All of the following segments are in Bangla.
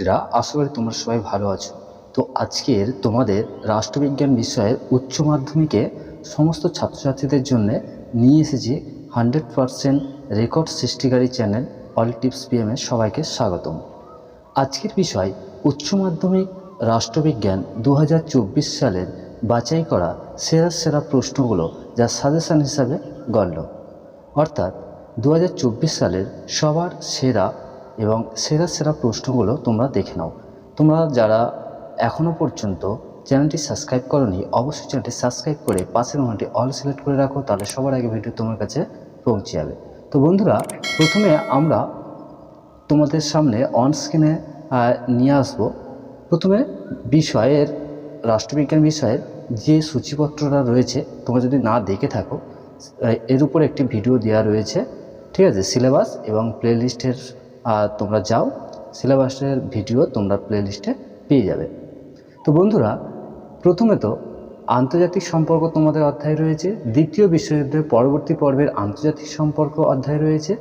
রা আশা করি তোমরা সবাই ভালো আছো। তো আজকের তোমাদের রাষ্ট্রবিজ্ঞান বিষয়ের উচ্চ মাধ্যমিকে সমস্ত ছাত্রছাত্রীদের জন্য নিয়ে এসেছি হান্ড্রেড পারসেন্ট রেকর্ড সৃষ্টিকারী চ্যানেল অল টিপস পিএমে সবাইকে স্বাগতম। আজকের বিষয়, উচ্চ মাধ্যমিক রাষ্ট্রবিজ্ঞান দু হাজার চব্বিশ সালের বাছাই করা সেরা সেরা প্রশ্নগুলো যা সাজেশন হিসাবে গণ্য। অর্থাৎ দু হাজার চব্বিশ সালের সবার সেরা এবং সেরা সেরা প্রশ্নগুলো তোমরা দেখে নাও। তোমরা যারা এখনও পর্যন্ত চ্যানেলটি সাবস্ক্রাইব করনি, অবশ্যই চ্যানেলটি সাবস্ক্রাইব করে পাশের ঘন্টি অল সিলেক্ট করে রাখো, তাহলে সবার আগে ভিডিও তোমার কাছে পৌঁছে যাবে। তো বন্ধুরা, প্রথমে আমরা তোমাদের সামনে অন স্ক্রিনে নিয়ে আসব। প্রথমে বিষয়ের, রাষ্ট্রবিজ্ঞান বিষয়ের যে সূচিপত্রটা রয়েছে, তোমরা যদি না দেখে থাকো, এর উপর একটি ভিডিও দেওয়া রয়েছে। ঠিক আছে? সিলেবাস এবং প্লেলিস্টের তোমরা যাও, সিলেবাসের ভিডিও তোমরা প্লেলিস্টে পেয়ে যাবে। তো বন্ধুরা, প্রথমে তো আন্তর্জাতিক সম্পর্ক তোমাদের অধ্যায় রয়েছে, দ্বিতীয় বিশ্বযুদ্ধের পরবর্তী পর্বের আন্তর্জাতিক সম্পর্ক অধ্যায় রয়েছে,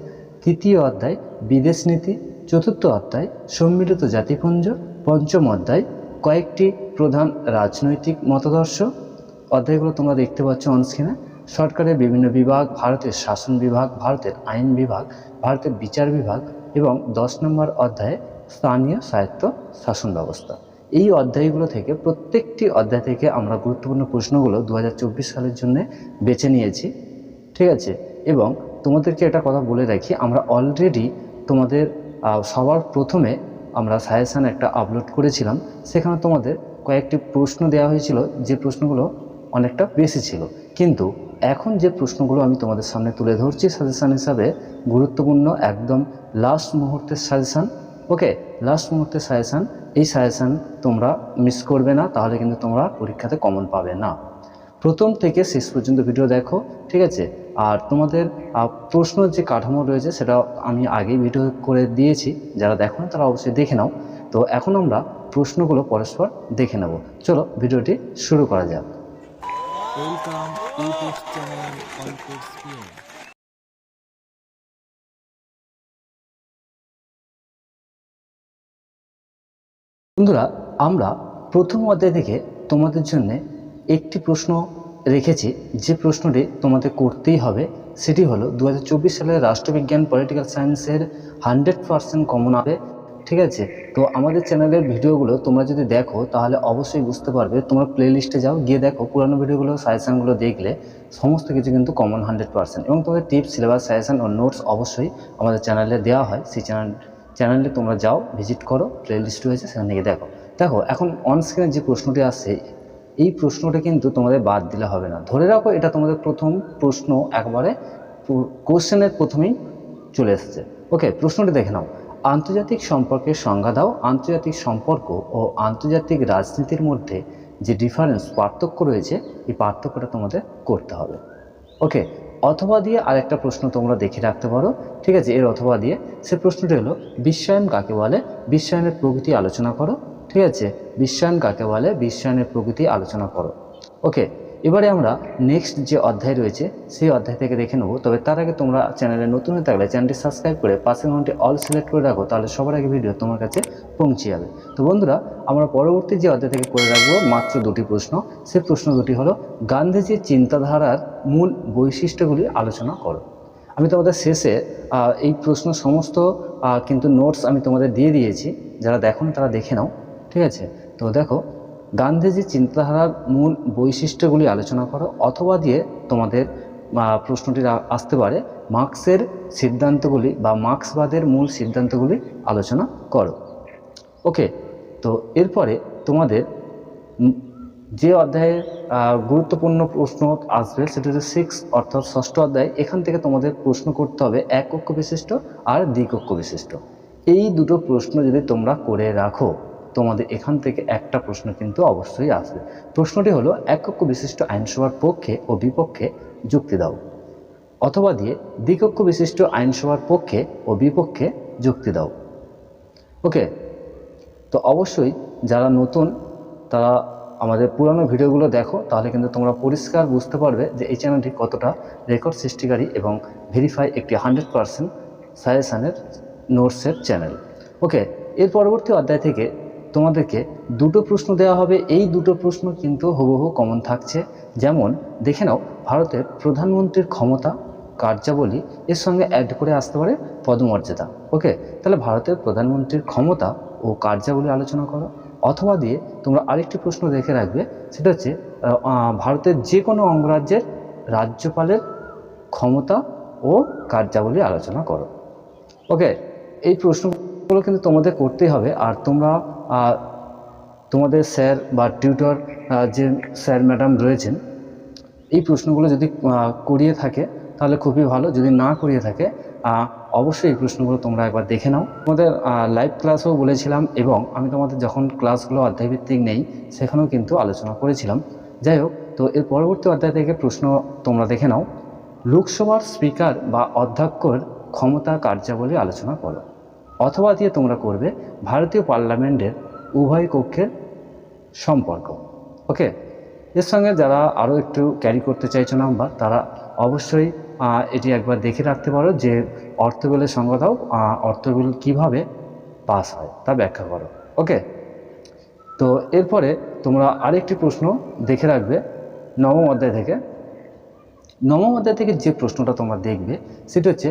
তৃতীয় অধ্যায় বিদেশ নীতি, চতুর্থ অধ্যায় সম্মিলিত জাতিপুঞ্জ, পঞ্চম অধ্যায় কয়েকটি প্রধান রাজনৈতিক মতাদর্শ। অধ্যায়গুলো তোমরা দেখতে পাচ্ছ অনস্ক্রিনে সরকারের বিভিন্ন বিভাগ, ভারতের শাসন বিভাগ, ভারতের আইন বিভাগ, ভারতের বিচার বিভাগ এবং দশ নম্বর অধ্যায়ে স্থানীয় স্বায়ত্ত শাসন ব্যবস্থা। এই অধ্যায়গুলো থেকে প্রত্যেকটি অধ্যায় থেকে আমরা গুরুত্বপূর্ণ প্রশ্নগুলো দু হাজার চব্বিশ সালের জন্য বেছে নিয়েছি, ঠিক আছে? এবং তোমাদেরকে একটা কথা বলে রাখি, আমরা অলরেডি তোমাদের সবার প্রথমে আমরা সাজেশান একটা আপলোড করেছিলাম, সেখানে তোমাদের কয়েকটি প্রশ্ন দেওয়া হয়েছিল, যে প্রশ্নগুলো অনেকটা বেশি ছিল। কিন্তু এখন যে প্রশ্নগুলো আমি তোমাদের সামনে তুলে ধরছি সাজেশান হিসাবে গুরুত্বপূর্ণ একদম লাস্ট মুহূর্তের সাজেশান ওকে লাস্ট মুহূর্তের সাজেশান এই সাজেশান তোমরা মিস করবে না তাহলে কিন্তু তোমরা পরীক্ষাতে কমন পাবে না। প্রথম থেকে শেষ পর্যন্ত ভিডিও দেখো ঠিক আছে? আর তোমাদের আহ, প্রশ্নের যে কাঠামো রয়েছে সেটা আমি আগেই ভিডিও করে দিয়েছি যারা দেখো না তারা অবশ্যই দেখে নাও। তো এখন আমরা প্রশ্নগুলো পরস্পর দেখে নেব। চলো ভিডিওটি শুরু করা যাক। বন্ধুরা, আমরা প্রথম অধ্যায় থেকে তোমাদের জন্য একটি প্রশ্ন রেখেছি। যে প্রশ্নটি তোমাদের করতেই হবে, সেটি হলো দু সালের রাষ্ট্রবিজ্ঞান, পলিটিক্যাল সায়েন্সের হান্ড্রেড পারসেন্ট কমন হবে। ঠিক আছে? তো আমাদের চ্যানেলের ভিডিওগুলো তোমরা যদি দেখো, তাহলে অবশ্যই বুঝতে পারবে। তোমরা প্লে লিস্টে যাও, গিয়ে দেখো পুরানো ভিডিওগুলো সাজেশানগুলো দেখলে সমস্ত কিছু কিন্তু কমন হান্ড্রেড পারসেন্ট এবং তোমাদের টিপস সিলেবাস সাজেশান ও নোটস অবশ্যই আমাদের চ্যানেলে দেওয়া হয়। সেই চ্যানেল, চ্যানেলে তোমরা যাও ভিজিট করো প্লে লিস্ট রয়েছে, সেখান থেকে দেখো। দেখো, এখন অন স্ক্রিনে যে প্রশ্নটি আসছে, এই প্রশ্নটা কিন্তু তোমাদের বাদ দিলে হবে না। ধরে রাখো এটা তোমাদের প্রথম প্রশ্ন, একবারে কোশ্চেনের প্রথমেই চলে এসেছে। ওকে প্রশ্নটি দেখে নাও। আন্তর্জাতিক সম্পর্কের সংজ্ঞা দাও। আন্তর্জাতিক সম্পর্ক ও আন্তর্জাতিক রাজনীতির মধ্যে যে ডিফারেন্স পার্থক্য রয়েছে, এই পার্থক্যটা তোমাদের করতে হবে। ওকে অথবা দিয়ে আরেকটা প্রশ্ন তোমরা দেখে রাখতে পারো। ঠিক আছে, এর অথবা দিয়ে। সে প্রশ্নটি হলো, বিশ্বায়ন কাকে বলে? বিশ্বায়নের প্রকৃতি আলোচনা করো। ঠিক আছে, বিশ্বায়ন কাকে বলে? বিশ্বায়নের প্রকৃতি আলোচনা করো। ওকে এবারে আমরা নেক্সট যে অধ্যায় রয়েছে, সেই অধ্যায় থেকে দেখে নেব। তবে তার আগে তোমরা চ্যানেলে নতুন হয়ে থাকলে চ্যানেলটি সাবস্ক্রাইব করে পাশের ঘন্টি অল সিলেক্ট করে রাখো, তাহলে সবার আগে ভিডিও তোমার কাছে পৌঁছে যাবে। তো বন্ধুরা, আমরা পরবর্তী যে অধ্যায় থেকে করে রাখব, মাত্র দুটি প্রশ্ন। সে প্রশ্ন দুটি হলো, গান্ধীজির চিন্তাধারার মূল বৈশিষ্ট্যগুলি আলোচনা করো। আমি তোমাদের শেষে এই প্রশ্ন সমস্ত কিন্তু নোটস আমি তোমাদের দিয়ে দিয়েছি। যারা দেখো তারা দেখে নাও, ঠিক আছে? তো দেখো গান্ধীজির চিন্তাধারার মূল বৈশিষ্ট্যগুলি আলোচনা করো অথবা দিয়ে তোমাদের প্রশ্নটি আসতে পারে। মার্ক্সের সিদ্ধান্তগুলি বা মার্ক্সবাদের মূল সিদ্ধান্তগুলি আলোচনা করো। ওকে, তো এরপরে তোমাদের যে অধ্যায়ে গুরুত্বপূর্ণ প্রশ্ন আসবে সেটা হচ্ছে সিক্স অর্থাৎ ষষ্ঠ অধ্যায়। এখান থেকে তোমাদের প্রশ্ন করতে হবে এক কক্ষ বিশিষ্ট আর দ্বিকক্ষ বিশিষ্ট। এই দুটো প্রশ্ন যদি তোমরা করে রাখো তোমাদের এখান থেকে একটা প্রশ্ন কিন্তু অবশ্যই আসবে। প্রশ্নটি হলো, এক কক্ষ বিশিষ্ট আইনসভার পক্ষে ও বিপক্ষে যুক্তি দাও। অথবা দিয়ে দ্বিকক্ষ বিশিষ্ট আইনসভার পক্ষে ও বিপক্ষে যুক্তি দাও। ওকে? তো অবশ্যই যারা নতুন, তারা আমাদের পুরানো ভিডিওগুলো দেখো, তাহলে কিন্তু তোমরা পরিষ্কার বুঝতে পারবে যে এই চ্যানেলটি কতটা রেকর্ড সৃষ্টিকারী এবং ভেরিফাই একটি হান্ড্রেড পারসেন্ট সাজেশানের নোটসের চ্যানেল। ওকে? এর পরবর্তী অধ্যায় থেকে তোমাদেরকে দুটো প্রশ্ন দেওয়া হবে। এই দুটো প্রশ্ন কিন্তু হুবহু কমন থাকছে। যেমন, দেখে নাও, ভারতের প্রধানমন্ত্রীর ক্ষমতা, কার্যাবলী, এর সঙ্গে অ্যাড করে আসতে পারে পদমর্যাদা। ওকে তাহলে ভারতের প্রধানমন্ত্রীর ক্ষমতা ও কার্যাবলী আলোচনা করো। অথবা দিয়ে তোমরা আরেকটি প্রশ্ন দেখে রাখবে, সেটা হচ্ছে ভারতের যে কোনো অঙ্গরাজ্যের রাজ্যপালের ক্ষমতা ও কার্যাবলী আলোচনা করো। ওকে এই প্রশ্নগুলো কিন্তু তোমাদের করতেই হবে। আর তোমরা তোমাদের স্যার বা টিউটর যে স্যার ম্যাডাম রয়েছেন, এই প্রশ্নগুলো যদি করিয়ে থাকে, তাহলে খুবই ভালো। যদি না করিয়ে থাকে অবশ্যই এই প্রশ্নগুলো তোমরা একবার দেখে নাও। তোমাদের লাইভ ক্লাসও বলেছিলাম এবং আমি তোমাদের যখন ক্লাসগুলো অধ্যায়ভিত্তিক নেই, সেখানেও কিন্তু আলোচনা করেছিলাম। যাই হোক, তো এর পরবর্তী অধ্যায় থেকে প্রশ্ন তোমরা দেখে নাও। লোকসভার স্পিকার বা অধ্যক্ষর ক্ষমতা কার্যাবলী আলোচনা করো। অথবা দিয়ে তোমরা করবে ভারতীয় পার্লামেন্টের উভয় কক্ষের সম্পর্ক। ওকে? এর সঙ্গে যারা আরও একটু ক্যারি করতে চাইছো নাম্বার তারা অবশ্যই এটি একবার দেখে রাখতে পারো যে অর্থবিলের সংজ্ঞা দাও অর্থবিল কীভাবে পাস হয় তা ব্যাখ্যা করো। ওকে? তো এরপরে তোমরা আরেকটি প্রশ্ন দেখে রাখবে নবম অধ্যায় থেকে। নবম অধ্যায় থেকে যে প্রশ্নটা তোমরা দেখবে, সেটা হচ্ছে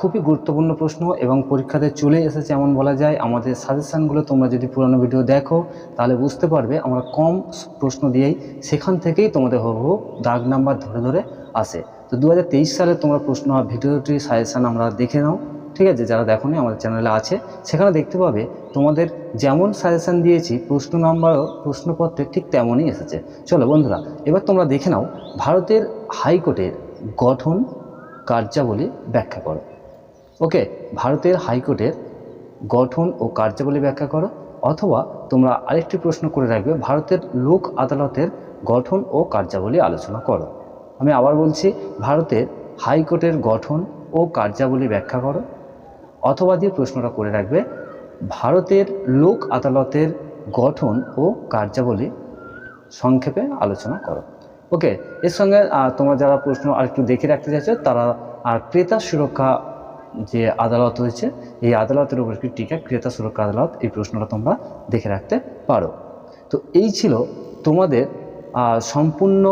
খুবই গুরুত্বপূর্ণ প্রশ্ন এবং পরীক্ষাতে চলে এসেছে এমন বলা যায়। আমাদের সাজেশানগুলো তোমরা যদি পুরনো ভিডিও দেখো, তাহলে বুঝতে পারবে আমরা কম প্রশ্ন দিয়েই সেখান থেকেই তোমাদের হবু দাগ নাম্বার ধরে ধরে আসে। তো দু হাজার তেইশ সালে তোমরা প্রশ্ন ভিডিওটি সাজেশান আমরা দেখে নাও। ঠিক আছে, যারা দেখোনি আমাদের চ্যানেলে আছে, সেখানে দেখতে পাবে তোমাদের যেমন সাজেশান দিয়েছি, প্রশ্ন নাম্বারও প্রশ্নপত্রে ঠিক তেমনই এসেছে। চলো বন্ধুরা, এবার তোমরা দেখে নাও ভারতের হাইকোর্টের গঠন কার্যাবলী ব্যাখ্যা করো। ওকে ভারতের হাইকোর্টের গঠন ও কার্যাবলী ব্যাখ্যা করো, অথবা তোমরা আরেকটি প্রশ্ন করে রাখবে, ভারতের লোক আদালতের গঠন ও কার্যাবলী আলোচনা করো। আমি আবার বলছি, ভারতের হাইকোর্টের গঠন ও কার্যাবলী ব্যাখ্যা করো অথবা দিয়ে প্রশ্নটা করে রাখবে, ভারতের লোক আদালতের গঠন ও কার্যাবলী সংক্ষেপে আলোচনা করো। ওকে, এর সঙ্গে তোমরা যারা প্রশ্ন আর একটু দেখে রাখতে চাইছো, তারা আর ক্রেতা সুরক্ষা যে আদালত হয়েছে এই আদালতের উপর একটি টিকা, ক্রেতা সুরক্ষা আদালত, এই প্রশ্নটা তোমরা দেখে রাখতে পারো। তো এই ছিল তোমাদের সম্পূর্ণ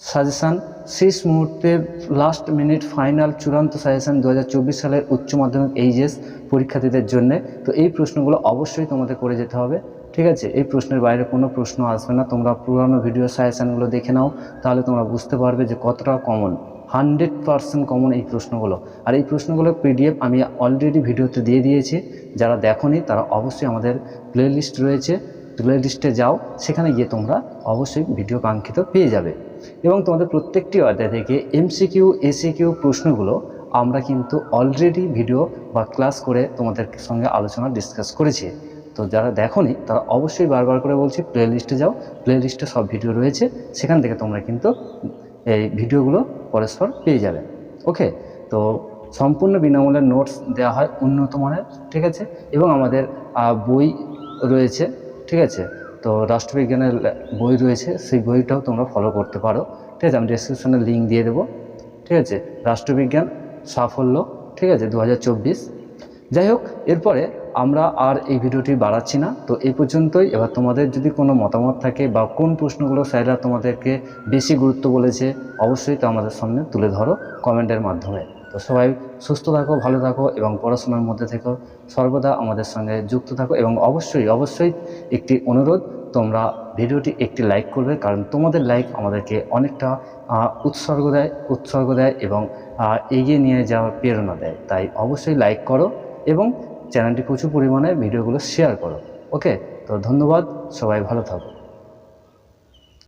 সাজেশান, শেষ মুহূর্তের লাস্ট মিনিট ফাইনাল চূড়ান্ত সাজেশান দু হাজার চব্বিশ সালের উচ্চ মাধ্যমিক এইচএস পরীক্ষার্থীদের জন্য। তো এই প্রশ্নগুলো অবশ্যই তোমাদের করে যেতে হবে। ঠিক আছে? এই প্রশ্নের বাইরে কোনো প্রশ্ন আসবে না। তোমরা পুরানো ভিডিও সাজেশানগুলো দেখে নাও, তাহলে তোমরা বুঝতে পারবে যে কতটা কমন হান্ড্রেড পারসেন্ট কমন এই প্রশ্নগুলো। আর এই প্রশ্নগুলো পিডিএফ আমি অলরেডি ভিডিওতে দিয়ে দিয়েছি। যারা দেখোনি, তারা অবশ্যই আমাদের প্লেলিস্ট রয়েছে। প্লে যাও, সেখানে গিয়ে তোমরা অবশ্যই ভিডিও কাঙ্ক্ষিত পেয়ে যাবে। এবং তোমাদের প্রত্যেকটি অধ্যায় থেকে এমসিকিউ এসিকিউ প্রশ্নগুলো আমরা কিন্তু অলরেডি ভিডিও বা ক্লাস করে তোমাদের সঙ্গে আলোচনা ডিসকাস করেছি। তো যারা দেখোনি, তারা অবশ্যই বারবার করে বলছি প্লে লিস্টে যাও প্লে লিস্টে সব ভিডিও রয়েছে, সেখান থেকে তোমরা কিন্তু এই ভিডিওগুলো পরস্পর পেয়ে যাবে। ওকে তো সম্পূর্ণ বিনামূল্যে নোটস দেওয়া হয় উন্নত মানের, ঠিক আছে? এবং আমাদের বই রয়েছে, ঠিক আছে? তো রাষ্ট্রবিজ্ঞানের বই রয়েছে, সেই বইটাও তোমরা ফলো করতে পারো। ঠিক আছে, আমি ডিসক্রিপশনে লিঙ্ক দিয়ে দেবো। ঠিক আছে, রাষ্ট্রবিজ্ঞান, সাফল্য, ঠিক আছে দু হাজার চব্বিশ। যাই হোক, এরপরে আমরা আর এই ভিডিওটি বাড়াচ্ছি না। তো এই পর্যন্তই, এবার তোমাদের যদি কোনো মতামত থাকে বা কোন প্রশ্নগুলো স্যাররা তোমাদেরকে বেশি গুরুত্ব বলেছে, অবশ্যই তো আমাদের সামনে তুলে ধরো কমেন্টের মাধ্যমে। তো সবাই সুস্থ থাকো, ভালো থাকো এবং পড়াশোনার মধ্যে থেকো সর্বদা আমাদের সঙ্গে যুক্ত থাকো এবং অবশ্যই অবশ্যই একটি অনুরোধ, তোমরা ভিডিওটি একটি লাইক করবে কারণ তোমাদের লাইক আমাদেরকে অনেকটা উৎসর্গ দেয় উৎসর্গ দেয় এবং এগিয়ে নিয়ে যাওয়ার প্রেরণা দেয়। তাই অবশ্যই লাইক করো এবং চ্যানেলটি প্রচুর পরিমাণে ভিডিওগুলো শেয়ার করো। ওকে তো ধন্যবাদ, সবাই ভালো থাকো।